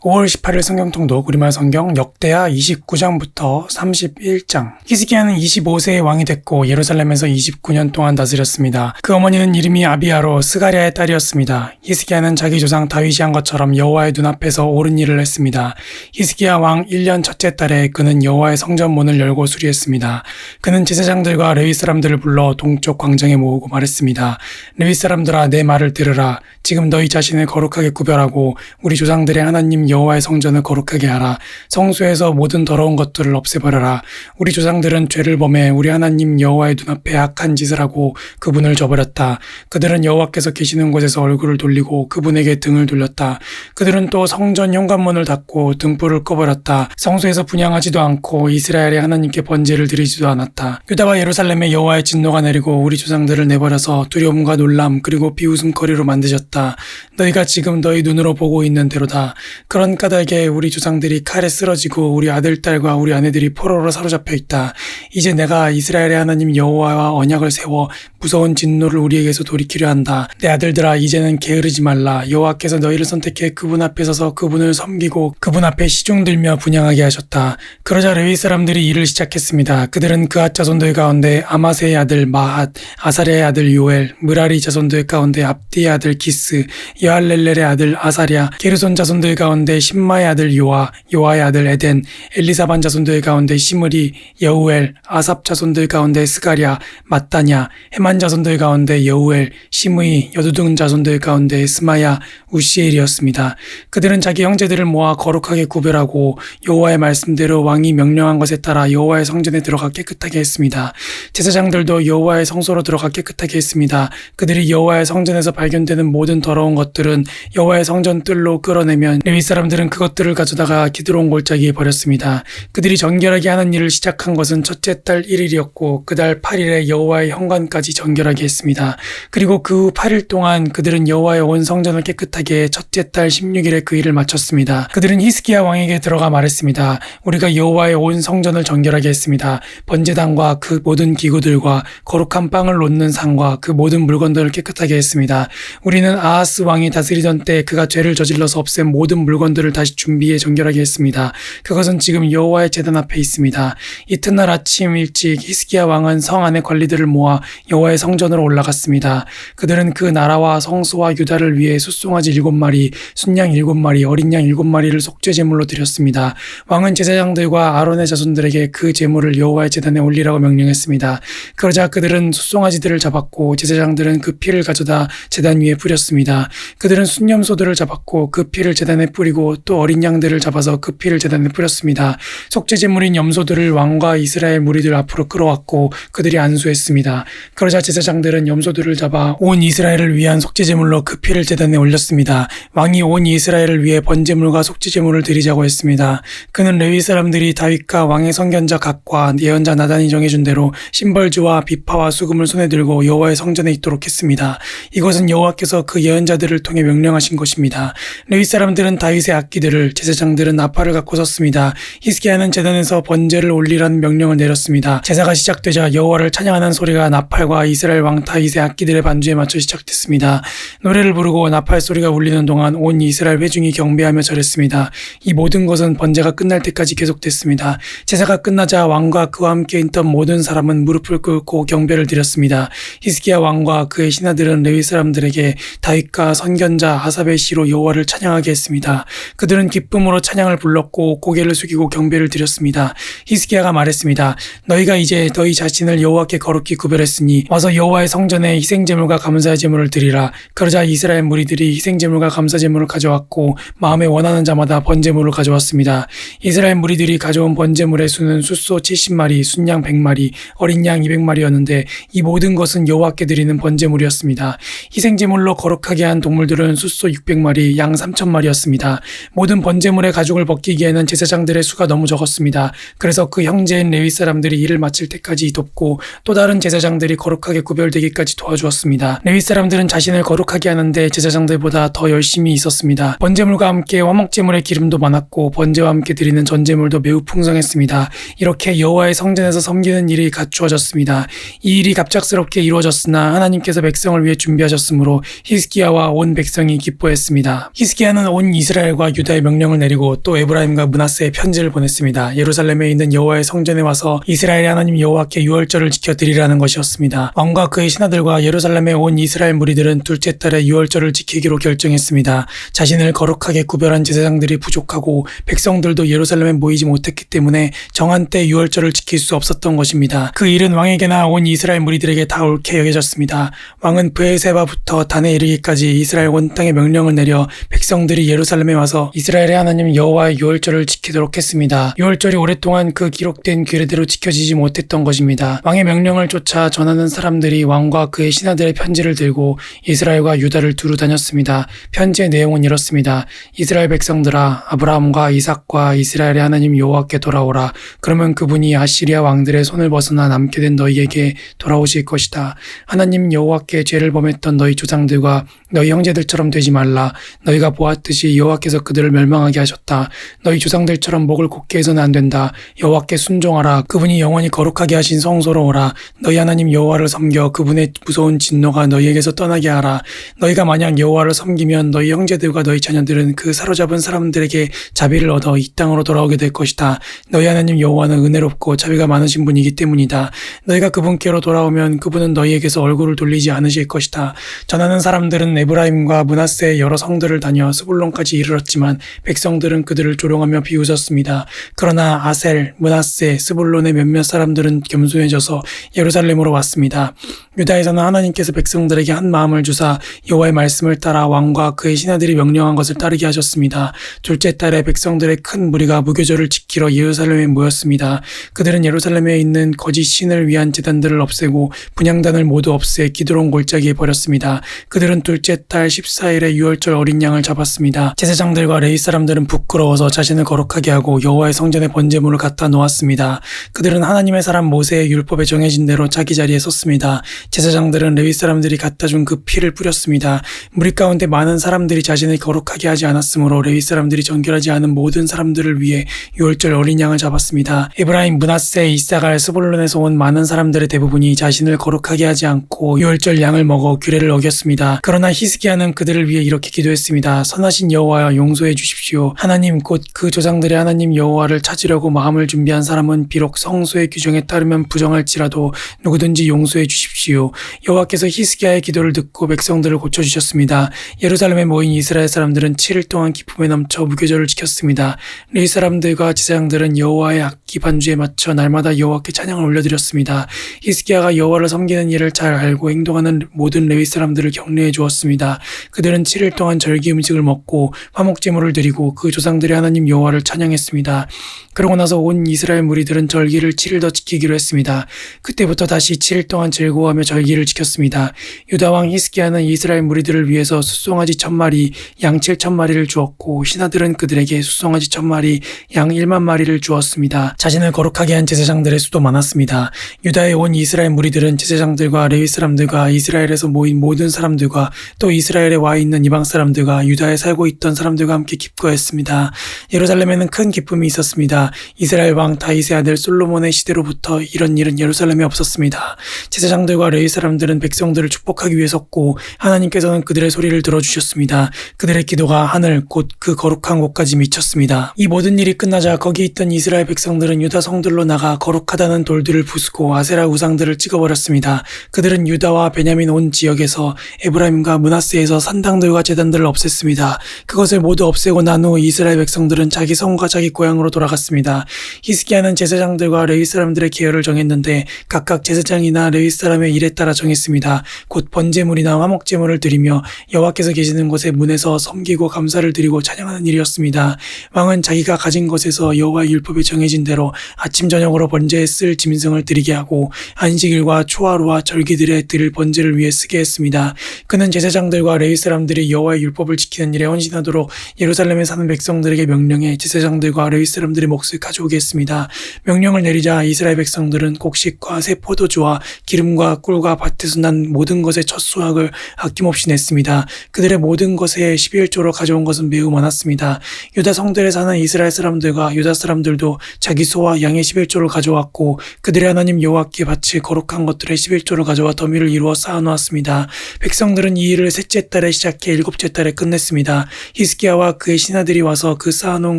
5월 18일 성경 통독 우리말 성경 역대하 29장부터 31장 히스기야는 25세의 왕이 됐고 예루살렘에서 29년 동안 다스렸습니다. 그 어머니는 이름이 아비아로 스가랴의 딸이었습니다. 히스기야는 자기 조상 다윗이 한 것처럼 여호와의 눈앞에서 옳은 일을 했습니다. 히스기야 왕 1년 첫째 달에 그는 여호와의 성전 문을 열고 수리했습니다. 그는 제사장들과 레위 사람들을 불러 동쪽 광장에 모으고 말했습니다. 레위 사람들아 내 말을 들으라. 지금 너희 자신을 거룩하게 구별하고 우리 조상들의 하나님 여호와의 성전을 거룩하게 하라. 성소에서 모든 더러운 것들을 없애버려라. 우리 조상들은 죄를 범해 우리 하나님 여호와의 눈앞에 악한 짓을 하고 그분을 저버렸다. 그들은 여호와께서 계시는 곳에서 얼굴을 돌리고 그분에게 등을 돌렸다. 그들은 또 성전 현관문을 닫고 등불을 꺼버렸다. 성소에서 분양하지도 않고 이스라엘의 하나님께 번제를 드리지도 않았다. 유다와 예루살렘에 여호와의 진노가 내리고 우리 조상들을 내버려서 두려움과 놀람 그리고 비웃음거리로 만드셨다. 너희가 지금 너희 눈으로 보고 있는 대로다. 그런 까닭에 우리 조상들이 칼에 쓰러지고 우리 아들, 딸과 우리 아내들이 포로로 사로잡혀 있다. 이제 내가 이스라엘의 하나님 여호와와 언약을 세워 무서운 진노를 우리에게서 돌이키려 한다. 내 아들들아 이제는 게으르지 말라. 여호와께서 너희를 선택해 그분 앞에 서서 그분을 섬기고 그분 앞에 시중 들며 분양하게 하셨다. 그러자 레위 사람들이 일을 시작했습니다. 그들은 그앗 자손들 가운데 아마세의 아들 마핫, 아사랴의 아들 요엘, 무라리 자손들 가운데 압디의 아들 기스, 여할렐렐의 아들 아사랴, 게르손 자손들 가운데 신마의 아들 요아, 요아의 아들 에덴, 엘리사반 자손들 가운데 시므리, 여우엘, 아삽 자손들 가운데 스가랴, 마따냐, 헤만 자손들 가운데 여우엘, 시므이, 여두둥 자손들 가운데 스마야, 우시엘이었습니다. 그들은 자기 형제들을 모아 거룩하게 구별하고 여호와의 말씀대로 왕이 명령한 것에 따라 여호와의 성전에 들어가 깨끗하게 했습니다. 제사장들도 여호와의 성소로 들어가 깨끗하게 했습니다. 그들이 여호와의 성전에서 발견되는 모든 더러운 것들은 여호와의 성전 뜰로 끌어내면 레위 사람 들은 그것들을 가져다가 기드론 골짜기에 버렸습니다. 그들이 정결하게 하는 일을 시작한 것은 첫째 달 1일이었고 그 달 8일에 여호와의 현관까지 정결하게 했습니다. 그리고 그 후 8일 동안 그들은 여호와의 온 성전을 깨끗하게 해 첫째 달 16일에 그 일을 마쳤습니다. 그들은 히스기야 왕에게 들어가 말했습니다. 우리가 여호와의 온 성전을 정결하게 했습니다. 번제단과 그 모든 기구들과 거룩한 빵을 놓는 상과 그 모든 물건들을 깨끗하게 했습니다. 우리는 아하스 왕이 다스리던 때 그가 죄를 저질러서 없앤 모든 물건 들을 다시 준비해 정결하게 했습니다. 그것은 지금 여호와의 제단 앞에 있습니다. 이튿날 아침 일찍 히스기야 왕은 성 안의 관리들을 모아 여호와의 성전으로 올라갔습니다. 그들은 그 나라와 성소와 유다를 위해 숫송아지 일곱 마리, 순양 일곱 마리, 어린 양 일곱 마리를 속죄 제물로 드렸습니다. 왕은 제사장들과 아론의 자손들에게 그 제물을 여호와의 제단에 올리라고 명령했습니다. 그러자 그들은 숫송아지들을 잡았고 제사장들은 그 피를 가져다 제단 위에 뿌렸습니다. 그들은 순념소들을 잡았고 그 피를 제단에 뿌리고 또 어린 양들을 잡아서 그 피를 제단에 뿌렸습니다. 속죄 제물인 염소들을 왕과 이스라엘 무리들 앞으로 끌어왔고 그들이 안수했습니다. 그러자 제사장들은 염소들을 잡아 온 이스라엘을 위한 속죄 제물로 그 피를 제단에 올렸습니다. 왕이 온 이스라엘을 위해 번제물과 속죄 제물을 드리자고 했습니다. 그는 레위 사람들이 다윗과 왕의 선견자 각과 예언자 나단이 정해준 대로 심벌주와 비파와 수금을 손에 들고 여호와의 성전에 있도록 했습니다. 이것은 여호와께서 그 예언자들을 통해 명령하신 것입니다. 레위 사람들은 다윗의 악기들을 제사장들은 나팔을 갖고 섰습니다. 히스기야는 제단에서 번제를 올리라는 명령을 내렸습니다. 제사가 시작되자 여호와를 찬양하는 소리가 나팔과 이스라엘 왕 다윗의 악기들의 반주에 맞춰 시작됐습니다. 노래를 부르고 나팔 소리가 울리는 동안 온 이스라엘 회중이 경배하며 절했습니다. 이 모든 것은 번제가 끝날 때까지 계속됐습니다. 제사가 끝나자 왕과 그와 함께 있던 모든 사람은 무릎을 꿇고 경배를 드렸습니다. 히스기야 왕과 그의 신하들은 레위 사람들에게 다윗과 선견자 하삽의 시로 여호와를 찬양하게 했습니다. 그들은 기쁨으로 찬양을 불렀고 고개를 숙이고 경배를 드렸습니다. 히스기야가 말했습니다. 너희가 이제 너희 자신을 여호와께 거룩히 구별했으니 와서 여호와의 성전에 희생 제물과 감사의 제물을 드리라. 그러자 이스라엘 무리들이 희생 제물과 감사 제물을 가져왔고 마음에 원하는 자마다 번제물을 가져왔습니다. 이스라엘 무리들이 가져온 번제물의 수는 숫소 70마리, 순양 100마리, 어린 양 200마리였는데 이 모든 것은 여호와께 드리는 번제물이었습니다. 희생 제물로 거룩하게 한 동물들은 숫소 600마리, 양 3천마리였습니다. 모든 번제물의 가죽을 벗기기에는 제사장들의 수가 너무 적었습니다. 그래서 그 형제인 레위 사람들이 일을 마칠 때까지 돕고 또 다른 제사장들이 거룩하게 구별되기까지 도와주었습니다. 레위 사람들은 자신을 거룩하게 하는데 제사장들보다 더 열심히 있었습니다. 번제물과 함께 화목제물의 기름도 많았고 번제와 함께 드리는 전제물도 매우 풍성했습니다. 이렇게 여호와의 성전에서 섬기는 일이 갖추어졌습니다. 이 일이 갑작스럽게 이루어졌으나 하나님께서 백성을 위해 준비하셨으므로 히스기야와 온 백성이 기뻐했습니다. 히스기야는 온 이스라엘 이스라엘과 유다의 명령을 내리고 또 에브라임과 문하세에 편지를 보냈습니다. 예루살렘에 있는 여호와의 성전에 와서 이스라엘의 하나님 여호와께 유월절을 지켜 드리라는 것이었습니다. 왕과 그의 신하들과 예루살렘에 온 이스라엘 무리들은 둘째 달에 유월절을 지키기로 결정했습니다. 자신을 거룩하게 구별한 제사장들이 부족하고 백성들도 예루살렘에 모이지 못했기 때문에 정한 때 유월절을 지킬 수 없었던 것입니다. 그 일은 왕에게나 온 이스라엘 무리들에게 다 옳게 여겨졌습니다. 왕은 브에세바부터 단에 이르기까지 이스라엘 온 땅에 명령을 내려 백성들이 예루살렘에 와서 이스라엘의 하나님 여호와의 유월절을 지키도록 했습니다. 유월절이 오랫동안 그 기록된 규례대로 지켜지지 못했던 것입니다. 왕의 명령을 쫓아 전하는 사람들이 왕과 그의 신하들의 편지를 들고 이스라엘과 유다를 두루 다녔습니다. 편지의 내용은 이렇습니다. 이스라엘 백성들아 아브라함과 이삭과 이스라엘의 하나님 여호와께 돌아오라. 그러면 그분이 아시리아 왕들의 손을 벗어나 남게 된 너희에게 돌아오실 것이다. 하나님 여호와께 죄를 범했던 너희 조상들과 너희 형제들처럼 되지 말라. 너희가 보았듯이 여호와께서 그들을 멸망하게 하셨다. 너희 조상들처럼 목을 곧게 해서는 안 된다. 여호와께 순종하라. 그분이 영원히 거룩하게 하신 성소로 오라. 너희 하나님 여호와를 섬겨 그분의 무서운 진노가 너희에게서 떠나게 하라. 너희가 만약 여호와를 섬기면 너희 형제들과 너희 자녀들은 그 사로잡은 사람들에게 자비를 얻어 이 땅으로 돌아오게 될 것이다. 너희 하나님 여호와는 은혜롭고 자비가 많으신 분이기 때문이다. 너희가 그분께로 돌아오면 그분은 너희에게서 얼굴을 돌리지 않으실 것이다. 전하는 사람들은 에브라임과 문하세의 여러 성들을 다녀 스불론까지 이르 렀지만 백성들은 그들을 조롱하며 비웃었습니다. 그러나 아셀, 문하세, 스불론의 몇몇 사람들은 겸손해져서 예루살렘으로 왔습니다. 유다에서는 하나님께서 백성들에게 한 마음을 주사 여호와의 말씀을 따라 왕과 그의 신하들이 명령한 것을 따르게 하셨습니다. 둘째 달에 백성들의 큰 무리가 무교절을 지키러 예루살렘에 모였습니다. 그들은 예루살렘에 있는 거짓 신을 위한 제단들을 없애고 분양단을 모두 없애 기드론 골짜기에 버렸습니다. 그들은 둘째 달 14일에 유월절 어린 양을 잡았습니다. 제사장 들과 레위 사람들은 부끄러워서 자신을 거룩하게 하고 여호와의 성전에 번제물을 갖다 놓았습니다. 그들은 하나님의 사람 모세의 율법에 정해진 대로 자기 자리에 섰습니다. 제사장들은 레위 사람들이 갖다 준 그 피를 뿌렸습니다. 무리 가운데 많은 사람들이 자신을 거룩하게 하지 않았으므로 레위 사람들이 정결하지 않은 모든 사람들을 위해 유월절 어린 양을 잡았습니다. 에브라임, 문하세, 이사갈, 스볼론에서 온 많은 사람들의 대부분이 자신을 거룩하게 하지 않고 유월절 양을 먹어 규례를 어겼습니다. 그러나 히스기야는 그들을 위해 이렇게 기도했습니다. 선하신 여호와여 용서해 주십시오. 하나님 곧 그 조상들의 하나님 여호와를 찾으려고 마음을 준비한 사람은 비록 성소의 규정에 따르면 부정할지라도 누구든지 용서해 주십시오. 여호와께서 히스기야의 기도를 듣고 백성들을 고쳐 주셨습니다. 예루살렘에 모인 이스라엘 사람들은 7일 동안 기쁨에 넘쳐 무교절을 지켰습니다. 레위 사람들과 제사장들은 여호와의 악기 반주에 맞춰 날마다 여호와께 찬양을 올려드렸습니다. 히스기야가 여호와를 섬기는 일을 잘 알고 행동하는 모든 레위 사람들을 격려해 주었습니다. 그들은 7일 동안 절기 음식을 먹고 제물을 드리고 그 조상들의 하나님 여호와를 찬양했습니다. 그러고 나서 온 이스라엘 무리들은 절기를 7일 더 지키기로 했습니다. 그때부터 다시 7일 동안 즐거워하며 절기를 지켰습니다. 유다 왕 히스기야는 이스라엘 무리들을 위해서 수송아지 천 마리, 양 7천 마리를 주었고 신하들은 그들에게 수송아지 천 마리, 양 1만 마리를 주었습니다. 자신을 거룩하게 한 제사장들의 수도 많았습니다. 유다에 온 이스라엘 무리들은 제사장들과 레위 사람들과 이스라엘에서 모인 모든 사람들과 또 이스라엘에 와 있는 이방 사람들과 유다에 살고 있던 사람 들과 함께 기뻐했습니다. 예루살렘에는 큰 기쁨이 있었습니다. 이스라엘 왕 다윗의 아들 솔로몬의 시대로부터 이런 일은 예루살렘에 없었습니다. 제사장들과 레위 사람들은 백성들을 축복하기 위해 섰고 하나님께서는 그들의 소리를 들어주셨습니다. 그들의 기도가 하늘 곧 그 거룩한 곳까지 미쳤습니다. 이 모든 일이 끝나자 거기 있던 이스라엘 백성들은 유다 성들로 나가 거룩하다는 돌들을 부수고 아세라 우상들을 찍어버렸습니다. 그들은 유다와 베냐민 온 지역에서 에브라임과 문하세에서 산당들과 제단들을 없앴습니다. 그것을 모두 없애고 난 후 이스라엘 백성들은 자기 성과 자기 고향으로 돌아갔습니다. 히스기야는 제사장들과 레위 사람들의 계열을 정했는데 각각 제사장이나 레위 사람의 일에 따라 정했습니다. 곧 번제물이나 화목제물을 드리며 여호와께서 계시는 곳의 문에서 섬기고 감사를 드리고 찬양하는 일이었습니다. 왕은 자기가 가진 것에서 여호와의 율법에 정해진 대로 아침 저녁으로 번제에 쓸 짐승을 드리게 하고 안식일과 초하루와 절기들에 드릴 번제를 위해 쓰게 했습니다. 그는 제사장들과 레위 사람들이 여호와의 율법을 지키는 일에 헌신하도록 예루살렘에 사는 백성들에게 명령해 제사장들과 레위 사람들의 몫을 가져오게 했습니다. 명령을 내리자 이스라엘 백성들은 곡식과 새 포도주와 기름과 꿀과 밭에서 난 모든 것의 첫 수확을 아낌없이 냈습니다. 그들의 모든 것에 11조로 가져온 것은 매우 많았습니다. 유다 성들에 사는 이스라엘 사람들과 유다 사람들도 자기 소와 양의 11조를 가져왔고 그들의 하나님 여호와께 바칠 거룩한 것들의 11조를 가져와 더미를 이루어 쌓아놓았습니다. 백성들은 이 일을 셋째 달에 시작해 일곱째 달에 끝냈습니다. 히스기야 히스기야와 그의 신하들이 와서 그 쌓아놓은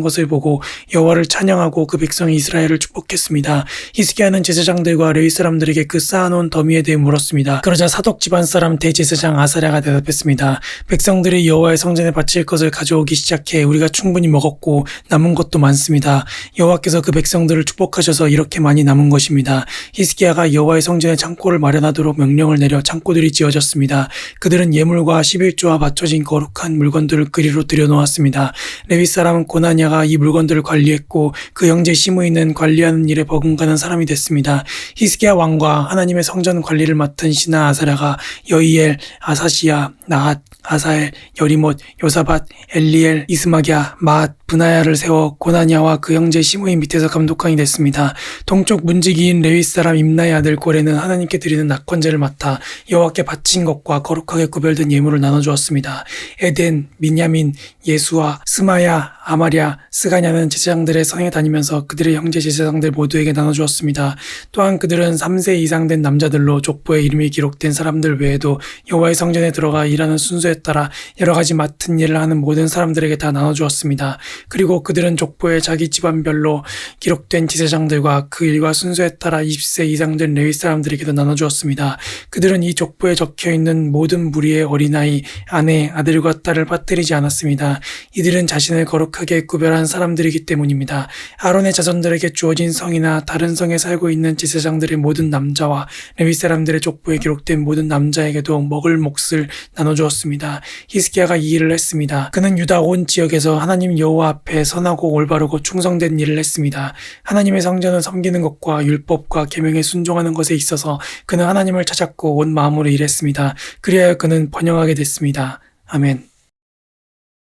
것을 보고 여호와를 찬양하고 그 백성 이스라엘을 축복했습니다. 히스기야는 제사장들과 레위 사람들에게 그 쌓아놓은 더미에 대해 물었습니다. 그러자 사독 집안 사람 대제사장 아사랴가 대답했습니다. 백성들이 여호와의 성전에 바칠 것을 가져오기 시작해 우리가 충분히 먹었고 남은 것도 많습니다. 여호와께서 그 백성들을 축복하셔서 이렇게 많이 남은 것입니다. 히스기야가 여호와의 성전에 창고를 마련하도록 명령을 내려 창고들이 지어졌습니다. 그들은 예물과 11조와 맞춰진 거룩한 물건들을 그리로 들여 놓았습니다. 레위 사람은 고나냐가 이 물건들을 관리했고 그 형제 시므이는 관리하는 일에 버금가는 사람이 됐습니다. 히스기야 왕과 하나님의 성전 관리를 맡은 신하 아사랴가 여이엘, 아사시야, 나핫, 아사엘, 여리못, 요사밭, 엘리엘, 이스마기야, 마앗, 브나야를 세워 고나냐와 그 형제 시므이 밑에서 감독관이 됐습니다. 동쪽 문지기인 레위 사람 임나의 아들 고레는 하나님께 드리는 낙헌제를 맡아 여호와께 바친 것과 거룩하게 구별된 예물을 나눠주었습니다. 에덴, 민야민, 예수와 스마야, 아마랴, 스가냐는 제사장들의 성에 다니면서 그들의 형제 제사장들 모두에게 나눠주었습니다. 또한 그들은 3세 이상 된 남자들로 족보에 이름이 기록된 사람들 외에도 여호와의 성전에 들어가 일하는 순서에 따라 여러 가지 맡은 일을 하는 모든 사람들에게 다 나눠주었습니다. 그리고 그들은 족보에 자기 집안별로 기록된 제사장들과 그 일과 순서에 따라 20세 이상 된 레위 사람들에게도 나눠주었습니다. 그들은 이 족보에 적혀 있는 모든 무리의 어린아이, 아내, 아들과 딸을 빠뜨리지 않았습니다. 이들은 자신을 거룩하게 구별한 사람들이기 때문입니다. 아론의 자손들에게 주어진 성이나 다른 성에 살고 있는 제사장들의 모든 남자와 레위 사람들의 족보에 기록된 모든 남자에게도 먹을 몫을 나눠주었습니다. 히스기야가 이 일을 했습니다. 그는 유다 온 지역에서 하나님 여호와 앞에 선하고 올바르고 충성된 일을 했습니다. 하나님의 성전을 섬기는 것과 율법과 계명에 순종하는 것에 있어서 그는 하나님을 찾았고 온 마음으로 일했습니다. 그리하여 그는 번영하게 됐습니다. 아멘.